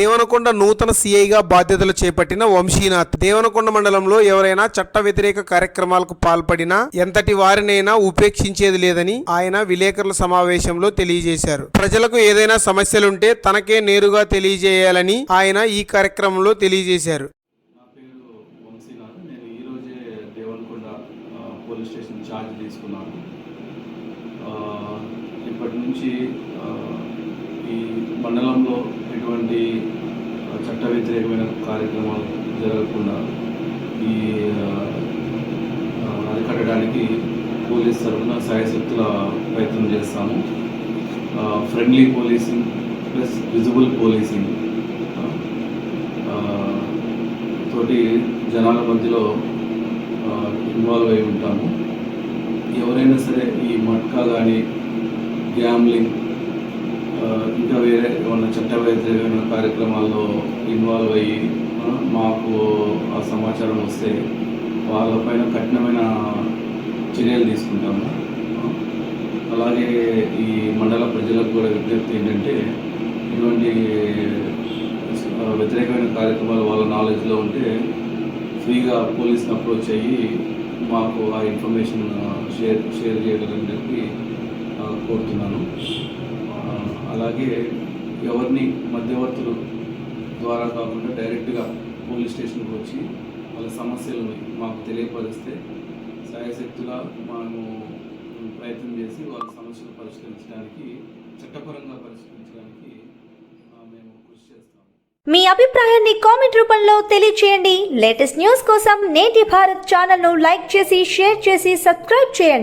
దేవనకొండ నూతన సీఐగా బాధ్యతలు చేపట్టిన వంశీనాథ్. దేవనకొండ మండలంలో ఎవరైనా చట్ట వ్యతిరేక కార్యక్రమాలకు పాల్పడినా ఎంతటి వారినైనా ఉపేక్షించేది లేదని ఆయన విలేకరుల సమావేశంలో తెలియజేశారు. ప్రజలకు ఏదైనా సమస్యలుంటే తనకే నేరుగా తెలియజేయాలని ఆయన ఈ కార్యక్రమంలో తెలియజేశారు. ఇప్పటి నుంచి ఈ మండలంలో ఎటువంటి చట్ట వ్యతిరేకమైన కార్యక్రమాలు జరగకుండా ఈ అరికట్టడానికి పోలీస్ తరఫున సాయశక్తుల ప్రయత్నం చేస్తాము. Friendly policing plus visible policing. తోటి జనాల మధ్యలో ఇన్వాల్వ్ అయి ఉంటాము. ఎవరైనా సరే ఈ మట్కా కానీ గ్యామ్లింగ్ ఇంకా వేరే ఏమైనా చట్ట ఏమైనా కార్యక్రమాల్లో ఇన్వాల్వ్ అయ్యి మాకు ఆ సమాచారం వస్తే వాళ్ళపైన కఠినమైన చర్యలు తీసుకుంటాము. అలాగే ఈ మండల ప్రజలకు కూడా విజ్ఞప్తి ఏంటంటే ఇటువంటి వ్యతిరేకమైన కార్యక్రమాలు వాళ్ళ నాలెడ్జ్లో ఉంటే ఫ్రీగా పోలీస్ని అప్రోచ్ అయ్యి మాకు ఆ ఇన్ఫర్మేషన్ షేర్ షేర్ చేయగలని చెప్పి కోరుతున్నాను. అలాగే ఎవరిని మధ్యవర్తులు ద్వారా కాకుండా డైరెక్ట్గా పోలీస్ స్టేషన్కి వచ్చి వాళ్ళ సమస్యలను మాకు తెలియపరిస్తే సాయశక్తులా మనము ప్రయత్నం చేసి వాళ్ళ సమస్యలు పరిష్కరించడానికి చట్టపరంగా పరిష్కరించడానికి మేము కృషి చేస్తాము. మీ అభిప్రాయాన్ని కామెంట్ రూపంలో తెలియచేయండి. లేటెస్ట్ న్యూస్ కోసం నేటి భారత్ ఛానల్ను లైక్ చేసి షేర్ చేసి సబ్స్క్రైబ్ చేయండి.